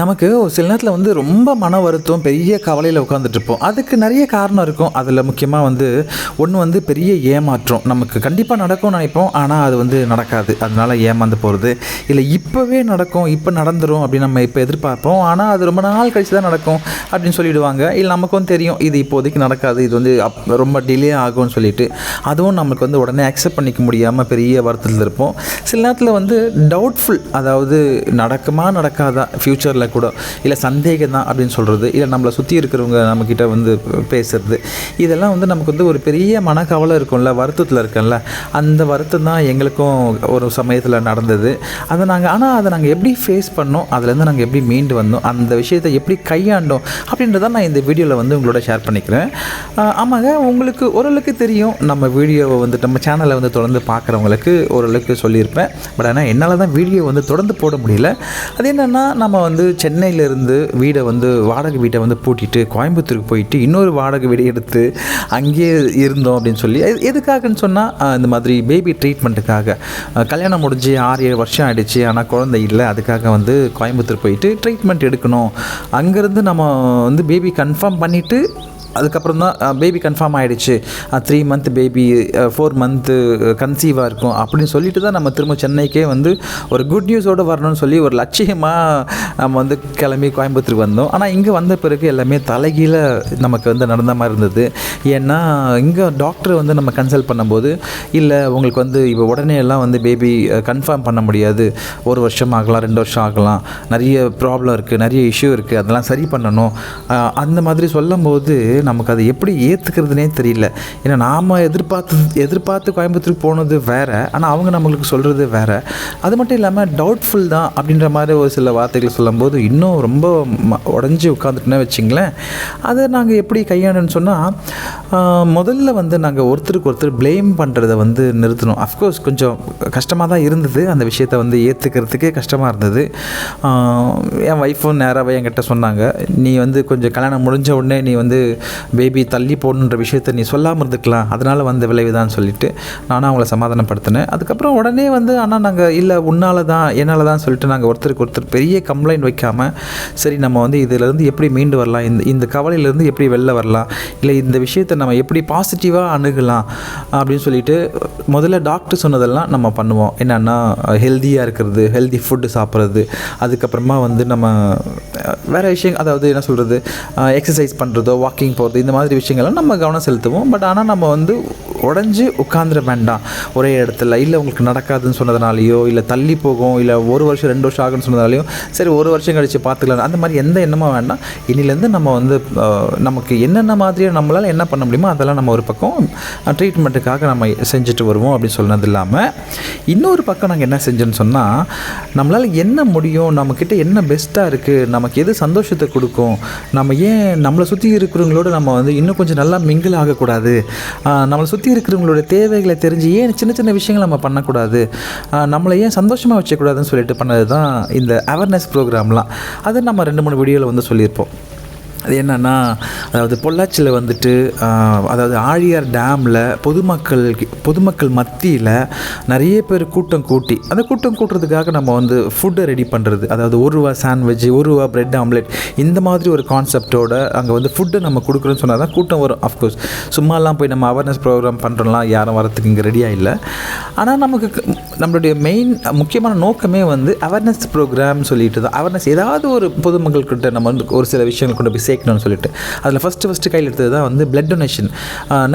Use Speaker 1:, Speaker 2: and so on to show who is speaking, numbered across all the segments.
Speaker 1: நமக்கு ஒரு சில நேரத்தில் வந்து ரொம்ப மன வருத்தம் பெரிய கவலையில் உட்காந்துட்ருப்போம் அதுக்கு நிறைய காரணம் இருக்கும். அதில் முக்கியமாக வந்து ஒன்று வந்து பெரிய ஏமாற்றம். நமக்கு கண்டிப்பாக நடக்கும்னு நினைப்போம். ஆனால் அது வந்து நடக்காது. அதனால் ஏமாந்து போகிறது இல்லை இப்போவே நடக்கும். இப்போ நடந்துடும் அப்படின்னு நம்ம இப்போ எதிர்பார்ப்போம். ஆனால் அது ரொம்ப நாள் கழிச்சு தான் நடக்கும் அப்படின்னு சொல்லிடுவாங்க. இல்லை நமக்கும் தெரியும். இது இப்போதைக்கு நடக்காது. இது வந்து அப் ரொம்ப டிலே ஆகும்னு சொல்லிட்டு. அதுவும் நமக்கு வந்து உடனே அக்செப்ட் பண்ணிக்க முடியாமல் பெரிய வருத்தத்தில் இருப்போம். சில நேரத்தில் வந்து டவுட்ஃபுல் அதாவது நடக்குமா நடக்காதா ஃப்யூச்சரில் கூட இல்லை சந்தேகம் தான் அப்படின்னு சொல்கிறது இல்லை நம்மளை சுற்றி இருக்கிறவங்க நம்மக்கிட்ட வந்து பேசுறது இதெல்லாம் வந்து நமக்கு வந்து ஒரு பெரிய மனக்கவலை இருக்கும்ல வருத்தத்தில் இருக்கேன்ல. அந்த வருத்தம் தான் எங்களுக்கும் ஒரு சமயத்தில் நடந்தது. அதை நாங்கள் ஆனால் அதை நாங்கள் எப்படி ஃபேஸ் பண்ணோம் அதுலேருந்து நாங்கள் எப்படி மீண்டு வந்தோம் அந்த விஷயத்தை எப்படி கையாண்டோம் அப்படின்றத நான் இந்த வீடியோவில் வந்து உங்களோட ஷேர் பண்ணிக்கிறேன். ஆமாங்க உங்களுக்கு ஓரளவுக்கு தெரியும் நம்ம வீடியோவை வந்து நம்ம சேனலை வந்து தொடர்ந்து பார்க்குறவங்களுக்கு ஓரளவுக்கு சொல்லியிருப்பேன். பட் ஆனால் என்னால் தான் வீடியோ வந்து தொடர்ந்து போட முடியல. அது என்னென்னா நம்ம வந்து சென்னையிலேருந்து வீடை வந்து வாடகை வீட்டை வந்து பூட்டிட்டு கோயம்புத்தூருக்கு போயிட்டு இன்னொரு வாடகை வீடு எடுத்து அங்கேயே இருந்தோம் அப்படின்னு சொல்லி எதுக்காகன்னு சொன்னால் இந்த மாதிரி பேபி ட்ரீட்மெண்ட்டுக்காக. கல்யாணம் முடிஞ்சு ஆறு ஏழு வருஷம் ஆகிடுச்சு ஆனால் குழந்தை இல்லை அதுக்காக வந்து கோயம்புத்தூர் போயிட்டு ட்ரீட்மெண்ட் எடுக்கணும். அங்கேருந்து நம்ம வந்து பேபி கன்ஃபார்ம் பண்ணிவிட்டு அதுக்கப்புறம் தான் பேபி கன்ஃபார்ம் ஆகிடுச்சு three month baby four month கன்சீவாக இருக்கும். அப்படின்னு சொல்லிட்டு தான் நம்ம திரும்ப சென்னைக்கே வந்து ஒரு குட் நியூஸோடு வரணும்னு சொல்லி ஒரு லட்சியமாக நம்ம வந்து கிளம்பி கோயம்புத்தூர் வந்தோம். ஆனால் இங்கே வந்த பிறகு எல்லாமே தலைகீழ நமக்கு வந்து நடந்த மாதிரி இருந்தது. ஏன்னா இங்கே டாக்டர் வந்து நம்ம கன்சல்ட் பண்ணும்போது இல்லை உங்களுக்கு வந்து இப்போ உடனே எல்லாம் வந்து பேபி கன்ஃபார்ம் பண்ண முடியாது. ஒரு வருஷம் ஆகலாம் ரெண்டு வருஷம் ஆகலாம். நிறைய ப்ராப்ளம் இருக்குது நிறைய இஷ்யூ இருக்குது அதெல்லாம் சரி பண்ணணும். அந்த மாதிரி சொல்லும்போது நமக்கு அதை எப்படி ஏற்றுக்கிறதுனே தெரியல. ஏன்னா நாம் எதிர்பார்த்து எதிர்பார்த்து கோயம்புத்தூருக்கு போனது வேறு ஆனால் அவங்க நம்மளுக்கு சொல்கிறது வேறு. அது மட்டும் இல்லாமல் டவுட்ஃபுல் தான் அப்படின்ற மாதிரி ஒரு சில வார்த்தைகள் சொல்லும்போது இன்னும் ரொம்ப ம- உடஞ்சி உட்காந்துட்டுனே வச்சிங்களேன். அதை நாங்கள் எப்படி கையாண்டோன்னு சொன்னால் முதல்ல வந்து நாங்கள் ஒருத்தருக்கு ஒருத்தர் ப்ளேம் பண்ணுறத வந்து நிறுத்தணும். அஃப்கோர்ஸ் கொஞ்சம் கஷ்டமாக தான் இருந்தது. அந்த விஷயத்தை வந்து ஏற்றுக்கிறதுக்கே கஷ்டமாக இருந்தது. என் ஒய்ஃபும் நேராகவே என்கிட்ட சொன்னாங்க நீ வந்து கொஞ்சம் கல்யாணம் முடிஞ்ச உடனே நீ வந்து பேபி தள்ளி போடணுன்ற விஷயத்த நீ சொல்லாமல் இருந்துக்கலாம். அதனால் வந்த விளைவு தான் சொல்லிட்டு நானும் அவங்கள சமாதானப்படுத்தினேன். அதுக்கப்புறம் உடனே வந்து ஆனால் நாங்கள் இல்லை உன்னால தான் என்னால் தான் சொல்லிட்டு நாங்கள் ஒருத்தருக்கு ஒருத்தர் பெரிய கம்ப்ளைண்ட் வைக்காமல் சரி நம்ம வந்து இதிலேருந்து எப்படி மீண்டு வரலாம்? இந்த இந்த கவலையிலேருந்து எப்படி வெளில வரலாம்? இல்லை இந்த விஷயத்தை நம்ம எப்படி பாசிட்டிவாக அணுகலாம்? அப்படின்னு சொல்லிட்டு முதல்ல டாக்டர் சொன்னதெல்லாம் நம்ம பண்ணுவோம். என்னென்னா ஹெல்த்தியாக இருக்கிறது ஹெல்தி ஃபுட்டு சாப்பிட்றது. அதுக்கப்புறமா வந்து நம்ம வேறு விஷயம் அதாவது என்ன சொல்கிறது எக்ஸசைஸ் பண்ணுறதோ வாக்கிங் போகிறது இந்த மாதிரி விஷயங்கள்லாம் நம்ம கவனம் செலுத்துவோம். பட் ஆனால் நம்ம வந்து உடஞ்சி உட்காந்துட வேண்டாம். ஒரே இடத்துல. இல்லை உங்களுக்கு நடக்காதுன்னு சொன்னதுனாலையோ இல்லை தள்ளி போகும் இல்லை ஒரு வருஷம் ரெண்டு வருஷம் ஆகும்னு சொன்னதாலையோ சரி ஒரு வருஷம் கழித்து பார்த்துக்கலாம். அந்த மாதிரி எந்த எண்ணமும் வேண்டாம். இனிலேருந்து நம்ம வந்து நமக்கு என்னென்ன மாதிரியாக நம்மளால் என்ன பண்ண முடியுமோ அதெல்லாம் நம்ம ஒரு பக்கம் ட்ரீட்மெண்ட்டுக்காக நம்ம செஞ்சுட்டு வருவோம் அப்படின்னு சொன்னது இல்லாமல் இன்னொரு பக்கம் நாங்கள் என்ன செஞ்சோன்னு சொன்னால் நம்மளால் என்ன முடியும் நம்மக்கிட்ட என்ன பெஸ்ட்டாக இருக்குது நமக்கு எது சந்தோஷத்தை கொடுக்கும் நம்ம ஏன் நம்மளை சுற்றி இருக்கிறவங்களோட நம்ம வந்து இன்னும் கொஞ்சம் நல்லா மிங்கிள் ஆகக்கூடாது. நம்மளை சுற்றி இருக்கிறவங்களோட தேவைகளை தெரிஞ்சு ஏன் சின்ன சின்ன விஷயங்கள் நம்ம பண்ணக்கூடாது? நம்மளை ஏன் சந்தோஷமாக வச்சக்கூடாதுன்னு சொல்லிட்டு பண்ணது தான் இந்த அவேர்னஸ் ப்ரோக்ராம்லாம் அது நம்ம ரெண்டு மூணு வீடியோவில் வந்து சொல்லியிருப்போம். அது என்னென்னா அதாவது பொள்ளாச்சியில் வந்துட்டு அதாவது ஆழியார் டேமில் பொதுமக்கள் பொதுமக்கள் மத்தியில் நிறைய பேர் கூட்டம் கூட்டி அந்த கூட்டம் கூட்டுறதுக்காக நம்ம வந்து ஃபுட்டை ரெடி பண்ணுறது அதாவது ஒரு ரூபா சாண்ட்விட்ச் ஒரு ரூபா பிரெட் ஆம்லெட் இந்த மாதிரி ஒரு கான்செப்டோட அங்கே வந்து ஃபுட்டை நம்ம கொடுக்குறோன்னு சொன்னால் தான் கூட்டம் வரும் அஃப்கோர்ஸ் சும்மாலாம் போய் நம்ம அவேர்னஸ் ப்ரோக்ராம் பண்ணுறோம்லாம் யாரும் வரத்துக்கு இங்கே ரெடியாக இல்லை. ஆனால் நமக்கு நம்மளுடைய மெயின் முக்கியமான நோக்கமே வந்து அவேர்னஸ் ப்ரோக்ராம் சொல்லிட்டு தான். அவேர்னஸ் ஏதாவது ஒரு பொதுமக்கள்கிட்ட நம்ம வந்து ஒரு சில விஷயங்கள் கொண்டு போய் சேர்க்கணும்னு சொல்லிட்டு. அதில் ஃபஸ்ட்டு ஃபஸ்ட்டு கையில் எடுத்தது தான் வந்து பிளட் டொனேஷன்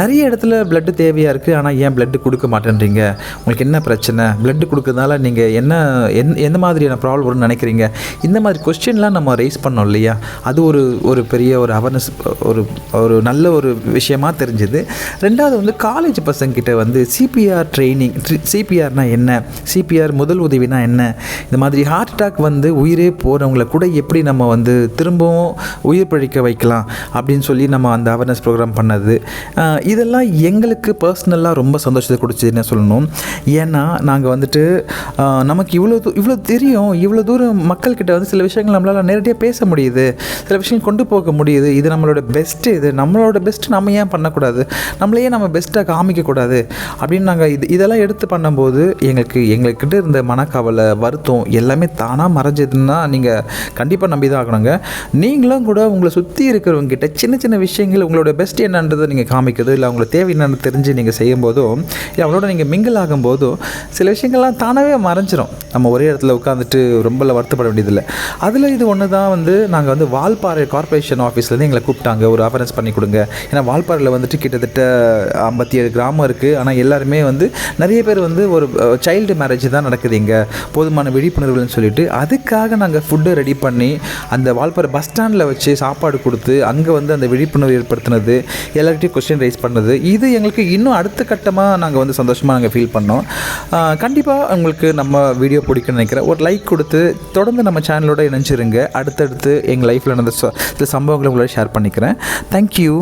Speaker 1: நிறைய இடத்துல பிளட்டு தேவையாக இருக்குது ஆனால் ஏன் பிளட்டு கொடுக்க மாட்டேன்றீங்க? உங்களுக்கு என்ன பிரச்சனை? பிளட்டு கொடுக்கறதுனால நீங்கள் என்ன எந் எந்த மாதிரியான ப்ராப்ளம் வரும்னு நினைக்கிறீங்க? இந்த மாதிரி கொஸ்டின்லாம் நம்ம ரைஸ் பண்ணோம் இல்லையா? அது ஒரு ஒரு பெரிய ஒரு அவேர்னஸ் ஒரு ஒரு நல்ல ஒரு விஷயமா தெரிஞ்சுது. ரெண்டாவது வந்து காலேஜ் பசங்கிட்ட வந்து சிபிஆர் ட்ரைனிங் சிபிஆர்னால் என்ன? சிபிஆர் முதல் உதவினா என்ன? இந்த மாதிரி ஹார்ட் அட்டாக் வந்து உயிரே போகிறவங்கள கூட எப்படி நம்ம வந்து திரும்பவும் உயிர் பழிக்க வைக்கலாம் அப்படின்னு சொல்லி நம்ம அந்த அவேர்னஸ் ப்ரோக்ராம் பண்ணது. இதெல்லாம் எங்களுக்கு பர்சனலாக ரொம்ப சந்தோஷத்தை கொடுத்ததுன்னு சொல்லணும். ஏன்னா நாங்கள் வந்துட்டு நமக்கு இவ்வளோ தூ- இவ்வளோ தெரியும் இவ்வளோ தூரம் மக்கள்கிட்ட வந்து சில விஷயங்கள் நம்மளால் நேரடியாக பேச முடியுது. சில விஷயங்கள் கொண்டு போக முடியுது. இது நம்மளோட பெஸ்ட்டு இது. நம்மளோட பெஸ்ட் நம்ம ஏன் பண்ணக்கூடாது? நம்மளையே நம்ம பெஸ்ட்டாக காமிக்கக்கூடாது. அப்படின்னு நாங்கள் இது இதெல்லாம் எடுத்து பண்ணும்போது எங்களுக்கு எங்கள்கிட்ட இருந்த மனக்கவலை வருத்தம் எல்லாமே தானாக மறைஞ்சதுன்னா நீங்கள் கண்டிப்பாக நம்பி தான் ஆகணுங்க நீங்களும் கூட உங்களை சுற்றி இருக்கிறவங்ககிட்ட சின்ன சின்ன விஷயங்கள் உங்களோட பெஸ்ட் என்னன்றதை நீங்கள் காமிக்கிறது இல்லை அவங்களோட தேவை என்னன்னு தெரிஞ்சு நீங்கள் செய்யும்போதோ இல்லை அவங்களோட நீங்கள் மிங்கிள் ஆகும்போதோ சில விஷயங்கள்லாம் தானாகவே மறைஞ்சிரும். நம்ம ஒரே இடத்துல உட்காந்துட்டு ரொம்ப வருத்தப்பட வேண்டியதில்லை. அதில் இது ஒன்று தான் வந்து நாங்கள் வந்து வால்பாறை கார்ப்பரேஷன் ஆஃபீஸ்லேருந்து எங்களை கூப்பிட்டாங்க. ஒரு அவேர்னஸ் பண்ணி கொடுங்க. ஏன்னா வால்பாறையில் வந்துட்டு கிட்டத்தட்ட ஐம்பத்தி ஏழு கிராமம் இருக்குது ஆனால் எல்லாருமே வந்து நிறைய பேர் வந்து ஒரு சைல்டு மேரேஜ் தான் நடக்குது இங்கே. போதுமான விழிப்புணர்வுன்னு சொல்லிட்டு அதுக்காக நாங்கள் ஃபுட்டை ரெடி பண்ணி அந்த வால்பாறை பஸ் ஸ்டாண்டில் வச்சு சாப்பாடு கொடுத்து அங்கே வந்து அந்த விழிப்புணர்வு ஏற்படுத்தினது எல்லார்கிட்டையும் கொஸ்டின் ரைஸ் பண்ணது இது எங்களுக்கு இன்னும் அடுத்த கட்டமாக நாங்கள் வந்து சந்தோஷமாக நாங்கள் ஃபீல் பண்ணோம். கண்டிப்பாக உங்களுக்கு நம்ம வீடியோ பிடிக்கும்னு நினைக்கிறேன். ஒரு லைக் கொடுத்து தொடர்ந்து நம்ம சேனலோட இணைஞ்சிருங்க. அடுத்தடுத்து எங்கள் லைஃப்பில் நடந்த சில சம்பவங்களை உங்களோட ஷேர் பண்ணிக்கிறேன். தேங்க்யூ